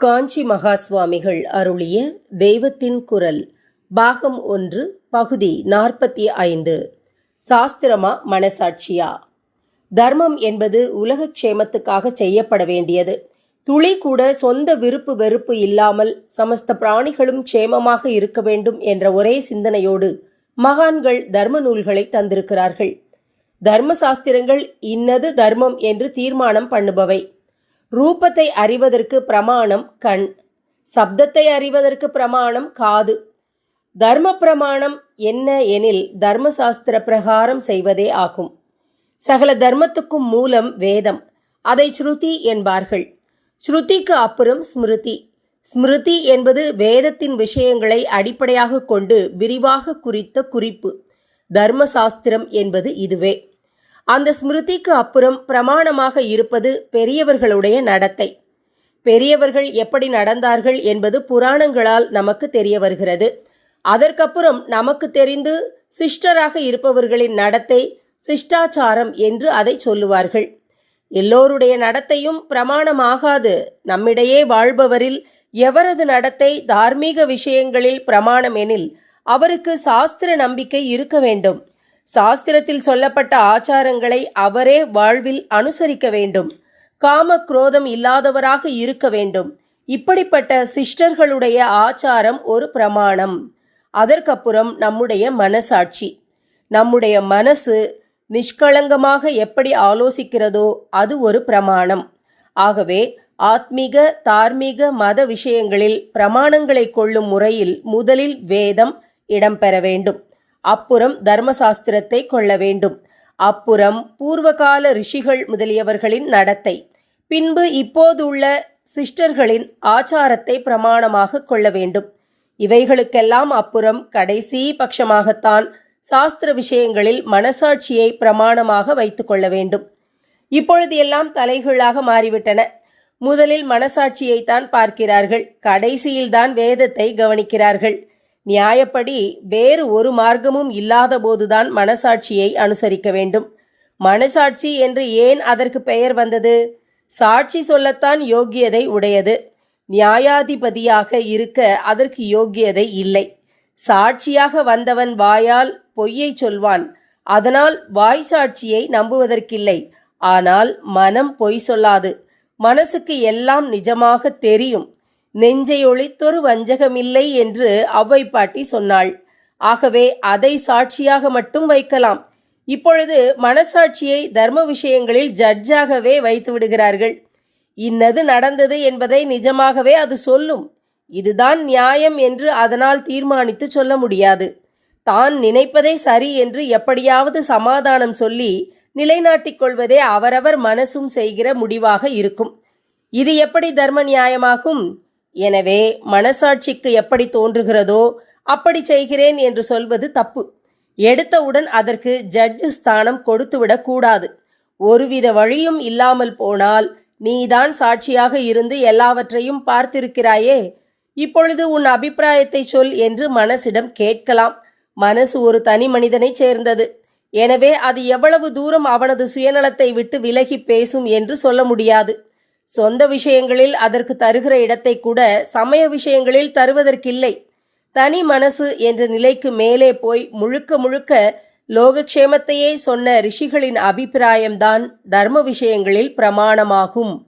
காஞ்சி மகா சுவாமிகள் அருளிய தெய்வத்தின் குரல் பாகம் ஒன்று பகுதி நாற்பத்தி ஐந்து. சாஸ்திரமா மனசாட்சியா? தர்மம் என்பது உலக க்ஷேமத்துக்காக செய்யப்பட வேண்டியது. துளி கூட சொந்த விருப்பு வெறுப்பு இல்லாமல் சமஸ்த பிராணிகளும் க்ஷேமமாக இருக்க வேண்டும் என்ற ஒரே சிந்தனையோடு மகான்கள் தர்ம நூல்களை தந்திருக்கிறார்கள். தர்ம சாஸ்திரங்கள் இன்னது தர்மம் என்று தீர்மானம் பண்ணுபவை. ரூபத்தை அறிவதற்கு பிரமாணம் கண் சப்தத்தை அறிவதற்கு பிரமாணம் காது. தர்ம பிரமாணம் என்ன எனில் தர்மசாஸ்திர பிரகாரம் செய்வதே ஆகும். சகல தர்மத்துக்கும் மூலம் வேதம் அதை ஸ்ருதி என்பார்கள். ஸ்ருதிக்கு அப்புறம் ஸ்மிருதி. ஸ்மிருதி என்பது வேதத்தின் விஷயங்களை அடிப்படையாக கொண்டு விரிவாக குறித்த குறிப்பு. தர்மசாஸ்திரம் என்பது இதுவே. அந்த ஸ்மிருதிக்கு அப்புறம் பிரமாணமாக இருப்பது பெரியவர்களுடைய நடத்தை. பெரியவர்கள் எப்படி நடந்தார்கள் என்பது புராணங்களால் நமக்கு தெரிய வருகிறது. அதற்கப்புறம் நமக்கு தெரிந்து சிஷ்டராக இருப்பவர்களின் நடத்தை சிஷ்டாச்சாரம் என்று அதை சொல்லுவார்கள். எல்லோருடைய நடத்தையும் பிரமாணமாகாது. நம்மிடையே வாழ்பவரில் எவரது நடத்தை தார்மீக விஷயங்களில் பிரமாணம் எனில் அவருக்கு சாஸ்திர நம்பிக்கை இருக்க வேண்டும். சாஸ்திரத்தில் சொல்லப்பட்ட ஆச்சாரங்களை அவரே வாழ்வில் அனுசரிக்க வேண்டும். காம குரோதம் இல்லாதவராக இருக்க வேண்டும். இப்படிப்பட்ட சிஷ்டர்களுடைய ஆச்சாரம் ஒரு பிரமாணம். அதற்கப்புறம் நம்முடைய மனசாட்சி. நம்முடைய மனசு நிஷ்கலங்கமாக எப்படி ஆலோசிக்கிறதோ அது ஒரு பிரமாணம். ஆகவே ஆத்மீக தார்மீக மத விஷயங்களில் பிரமாணங்களை கொள்ளும் முறையில் முதலில் வேதம் இடம்பெற வேண்டும். அப்புறம் தர்மசாஸ்திரத்தை கொள்ள வேண்டும். அப்புறம் பூர்வகால ரிஷிகள் முதலியவர்களின் நடத்தை. பின்பு இப்போதுள்ள சிஸ்டர்களின் ஆச்சாரத்தை பிரமாணமாக கொள்ள வேண்டும். இவைகளுக்கெல்லாம் அப்புறம் கடைசி பட்சமாகத்தான் சாஸ்திர விஷயங்களில் மனசாட்சியை பிரமாணமாக வைத்துக்கொள்ள வேண்டும். இப்பொழுது எல்லாம் தலைகீழாக மாறிவிட்டன. முதலில் மனசாட்சியைத்தான் பார்க்கிறார்கள். கடைசியில்தான் வேதத்தை கவனிக்கிறார்கள். நியாயப்படி வேறு ஒரு மார்க்கமும் இல்லாதபோதுதான் மனசாட்சியை அனுசரிக்க வேண்டும். மனசாட்சி என்று ஏன் அதற்கு பெயர் வந்தது? சாட்சி சொல்லத்தான் யோக்கியதை உடையது. நியாயாதிபதியாக இருக்க அதற்கு யோக்கியதை இல்லை. சாட்சியாக வந்தவன் வாயால் பொய்யை சொல்வான். அதனால் வாய் சாட்சியை நம்புவதற்கில்லை. ஆனால் மனம் பொய் சொல்லாது. மனசுக்கு எல்லாம் நிஜமாக தெரியும். நெஞ்சை ஒளித்தொரு வஞ்சகமில்லை என்று அவ்வை பாட்டி சொன்னாள். ஆகவே அதை சாட்சியாக மட்டும் வைக்கலாம். இப்பொழுது மனசாட்சியை தர்ம விஷயங்களில் ஜட்ஜாகவே வைத்து விடுகிறார்கள். இன்னது நடந்தது என்பதை நிஜமாகவே அது சொல்லும். இதுதான் நியாயம் என்று அதனால் தீர்மானித்து சொல்ல முடியாது. தான் நினைப்பதை சரி என்று எப்படியாவது சமாதானம் சொல்லி நிலைநாட்டிக் கொள்வதே அவரவர் மனசும் செய்கிற முடிவாக இருக்கும். இது எப்படி தர்ம நியாயமாகும்? எனவே மனசாட்சிக்கு எப்படி தோன்றுகிறதோ அப்படி செய்கிறேன் என்று சொல்வது தப்பு. எடுத்தவுடன் அதற்கு ஜட்ஜு ஸ்தானம் கொடுத்துவிடக்கூடாது ஒருவித வழியும் இல்லாமல் போனால் நீதான் சாட்சியாக இருந்து எல்லாவற்றையும் பார்த்திருக்கிறாயே. இப்பொழுது உன் அபிப்பிராயத்தை சொல் என்று மனசிடம் கேட்கலாம். மனசு ஒரு தனி மனிதனைச் சேர்ந்தது. எனவே அது எவ்வளவு தூரம் அவனது சுயநலத்தை விட்டு விலகி பேசும் என்று சொல்ல முடியாது. சொந்த விஷயங்களில் அதற்கு தருகிற இடத்தை கூட சமய விஷயங்களில் தருவதற்கில்லை. தனி மனசு என்ற நிலைக்கு மேலே போய் முழுக்க முழுக்க லோகக்ஷேமத்தையே சொன்ன ரிஷிகளின் அபிப்பிராயம்தான் தர்ம விஷயங்களில் பிரமாணமாகும்.